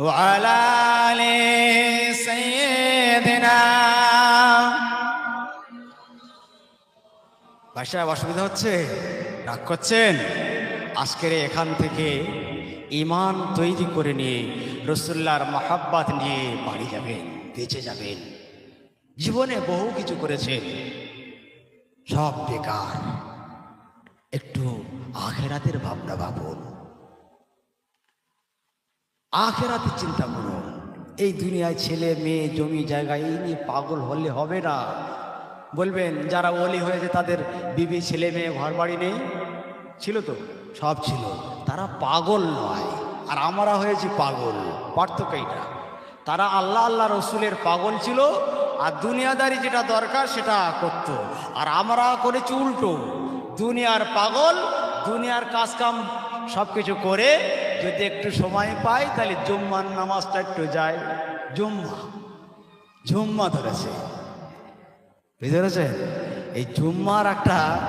وعلى آل سيدنا বাসায় অসুবিধা হচ্ছে রাগ করছেন আজকের এখান থেকে ইমান তৈরি করে নিয়ে রসুল্লাহর মাহাব্বাত নিয়ে বাড়ি যাবেন বেঁচে যাবেন জীবনে বহু কিছু করেছেন সব বেকার একটু আখেরাতের ভাবনা ভাবুন আখেরাতে চিন্তা করুন এই দুনিয়ায় ছেলে, মেয়ে, জমি, জায়গা, এই নিয়ে পাগল হলে হবে না। বলবেন, যারা ওলি হয়েছে তাদের বিবি, ছেলে, মেয়ে ঘর বাড়ি নেই? ছিল তো? সব ছিল। তারা পাগল নয়। আর আমরা হয়েছি পাগল। পার্থক্য তারা আল্লাহ আল্লাহ রসুলের পাগল ছিল, আর দুনিয়াদারি যেটা দরকার সেটা করত। আর আমরা করেছি উল্টো। দুনিয়ার পাগল, দুনিয়ার কাজ কাম সব কিছু করে যদি একটু সময় পাই, তাহলে জুম্মার নামাজটা একটু যায়। জুম্মা। জুম্মা ধরেছে। বুঝতে পেরেছেন এই জুম্মার একটা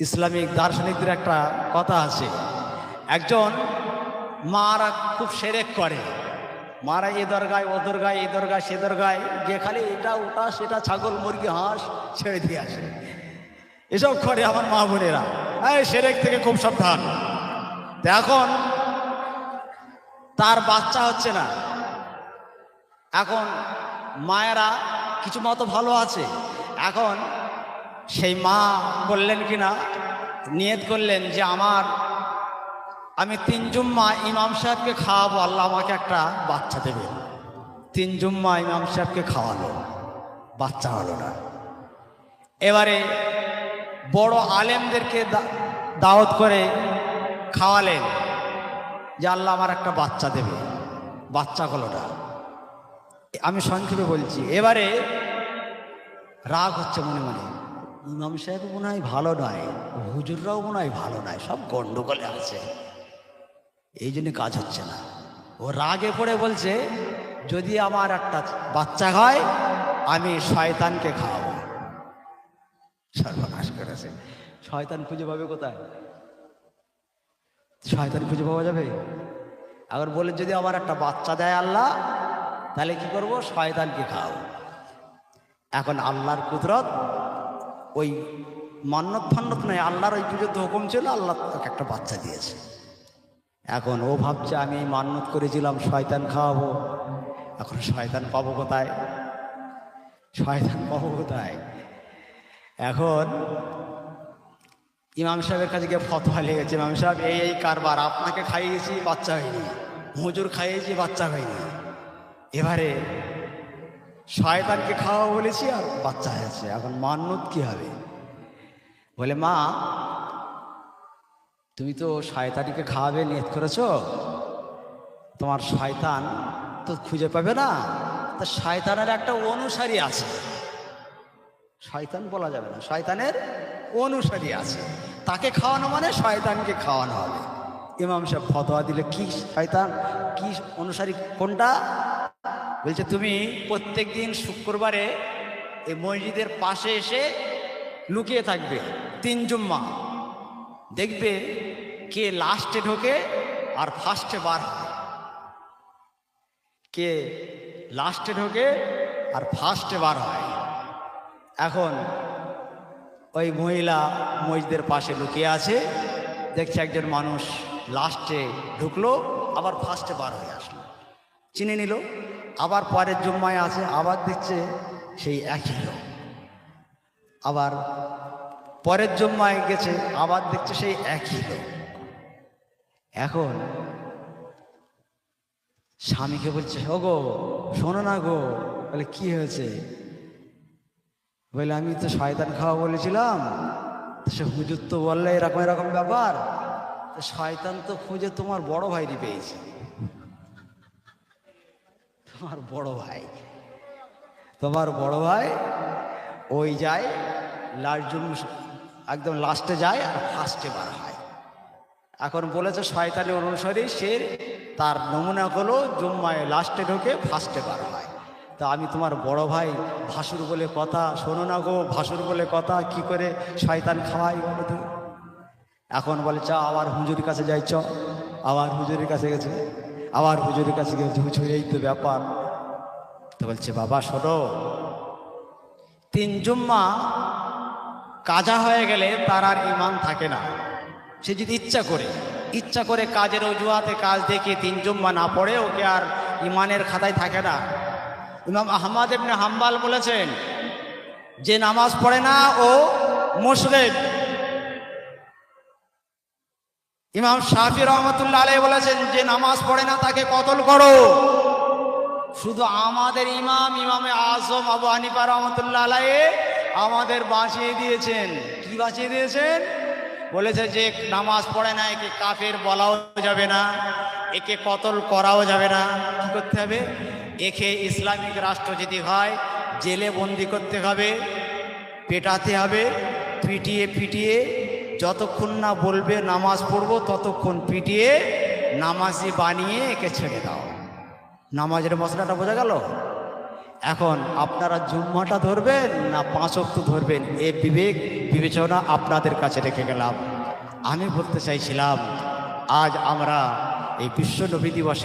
ইসলামিক দার্শনিকদের একটা কথা আছে। একজন মারা খুব সেরেক করে। মারা এ দরগায়, ও দরগায়, এ দরগায়, সে দরগায়, যে খালি এটা, ওটা, সেটা, ছাগল, মুরগি, হাঁস ছেড়ে দিয়ে আসে। এসব করে আমার মা বোনেরা। এই সেরেক থেকে খুব সাবধান। এখন তার বাচ্চা হচ্ছে না। এখন মায়েরা কিছু মতো ভালো আছে। এখন সেই মা বললেন কি না নিয়ত করলেন যে আমার, আমি তিন জুম্মা ইমাম সাহেবকে খাওয়াবো, আল্লাহ আমাকে একটা বাচ্চা দেবে। তিন জুম্মা ইমাম সাহেবকে খাওয়ালো, বাচ্চা হলো না। এবারে বড় আলেমদেরকে দাওয়াত করে খাওয়ালেন। যে আল্লাহ আমার একটা বাচ্চা দেবে। বাচ্চা হলো না। আমি সংক্ষেপে বলছি, এবারে রাগ হচ্ছে মনে মনে। ইমাম সাহেব মনে হয় ভালো নয়, হুজুররাও মনে হয় ভালো নয়, সব গন্ডগোলে আছে। এই জন্য কাজ হচ্ছে না। ও রাগে পড়ে বলছে, যদি আমার একটা বাচ্চা হয়, আমি শয়তানকে খাওয়াবো। সর্বনাশ করেছে। শয়তান খুঁজে পাবে কোথায়? শয়তান খুঁজে পাওয়া যাবে? আবার বলে, যদি আমার একটা বাচ্চা দেয় আল্লাহ, তাহলে কি করব? শয়তানকে খাও এখন আল্লাহর কুদরত, ওই মান্নত ফান্নত নয়, আল্লাহর ওই পুজোর হুকুম ছিল, আল্লাহ তাকে একটা বাচ্চা দিয়েছে। এখন ও ভাবছে, আমি এই মান্নত করেছিলাম, শয়তান খাওয়াবো। এখন শয়তান পাবো কোথায়? শয়তান পাবো কোথায়? এখন ইমাম সাহেবের কাছে গিয়ে ফতোয়া লেগেছে, ইমাম সাহেব, এই এই কারবার আপনাকে খাইয়েছি, বাচ্চা হয়নি। হুজুর খাইয়েছি, বাচ্চা হয়নি। এবারে শয়তানকে খাওয়া বলেছি আর বাচ্চা হয়েছে। এখন মান্নত কি হবে? বলে, মা, তুমি তো শয়তানিকে খাওয়াবে, নিয়ত করেছ? তোমার শয়তান তো খুঁজে পাবে না। তা শয়তানের একটা অনুসারী আছে। শয়তান বলা যাবে না। শয়তানের অনুসারী আছে। তাকে খাওয়ানো মানে শয়তানকে খাওয়ানো হবে। ইমাম সাহেব ফতোয়া দিলে, কি শয়তান? কি অনুসারী? কোনটা? বলছে, তুমি প্রত্যেক দিন শুক্রবারে এই মসজিদের পাশে এসে লুকিয়ে থাকবে, তিন জুম্মা। দেখবে কে লাস্টে ঢোকে আর ফার্স্টে বার হয়। কে লাস্টে ঢোকে আর ফার্স্টে বার হয়। এখন ওই মহিলা মসজিদের পাশে লুকিয়ে আছে। দেখছে একজন মানুষ লাস্টে ঢুকলো, আবার ফার্স্টে বার হয়ে আসলো। চিনে নিল, আবার পরের জুম্মায় আছে, আবার দেখছে সেই একই লোক। আবার পরের জুম্মায় গেছে, আবার দেখছে সেই একই লোক। এখন স্বামীকে বলছে ও গো শোনো না গো বলে কি হয়েছে? বলে, আমি তো শয়তান খাওয়া বলেছিলাম। তো সে হুজুর তো বললে, এরকম এরকম ব্যাপার? তো শয়তান তো খুঁজে তোমার বড় ভাইরই পেয়েছে। তোমার বড় ভাই। তোমার বড় ভাই ওই যায় লাস্ট জুম একদম লাস্টে যায় আর ফার্স্টে বার হয়। এখন বলেছে শয়তানি অনুসারী সে তার নমুনা হলো জুম্মায় লাস্টে ঢোকে ফার্স্টে বার হয়। তা আমি তোমার বড় ভাই ভাসুর বলে কথা, শোনো না গো, ভাসুর বলে কথা, কি করে শয়তান খাওয়াই বলো তো এখন বলে চ আবার হুজুর কাছে যাই চ আবার হুজুরের কাছে গেছে, আবার হুজুরের কাছে গেছে হুজুর এই তো ব্যাপার। তো বলছে, বাবা, শোনো, তিন জুম্মা কাজা হয়ে গেলে তার আর ইমান থাকে না। সে যদি ইচ্ছা করে ইচ্ছা করে কাজের অজুহাতে কাজ দেখে তিন জুম্মা না পড়ে, ওকে আর ইমানের খাতায় থাকে না। ইমাম আহমদ এমনি হাম্বাল বলেছেন, যে নামাজ পড়ে না ও মুশরিক। ইমাম শাফি রহমতুল্লাহ আলাই বলেছেন, যে নামাজ পড়ে না তাকে কতল করো। শুধু আমাদের ইমাম, ইমামে আজম আবু হানিফা রহমতুল্লাহ আলাই আমাদের বাঁচিয়ে দিয়েছেন। কি বাঁচিয়ে দিয়েছেন? বলেছে যে নামাজ পড়ে না, একে কাফের বলাও যাবে না, একে কতল করাও যাবে না। কি করতে হবে? একে ইসলামিক রাষ্ট্র যদি হয়, জেলে বন্দি করতে হবে, পেটাতে হবে, পিটিয়ে পিটিয়ে যতক্ষণ না বলবে নামাজ পড়ব, ততক্ষণ পিটিয়ে নামাজি বানিয়ে একে ছেড়ে দাও। নামাজের মশলাটা বোঝা গেল? এখন আপনারা জুম্মাটা ধরবেন না পাঁচ অক্ত ধরবেন? এ বিবেক, বিবেচনা আপনাদের কাছে রেখে গেলাম। আমি বলতে চাইছিলাম, আজ আমরা এই বিশ্ব নবী দিবসে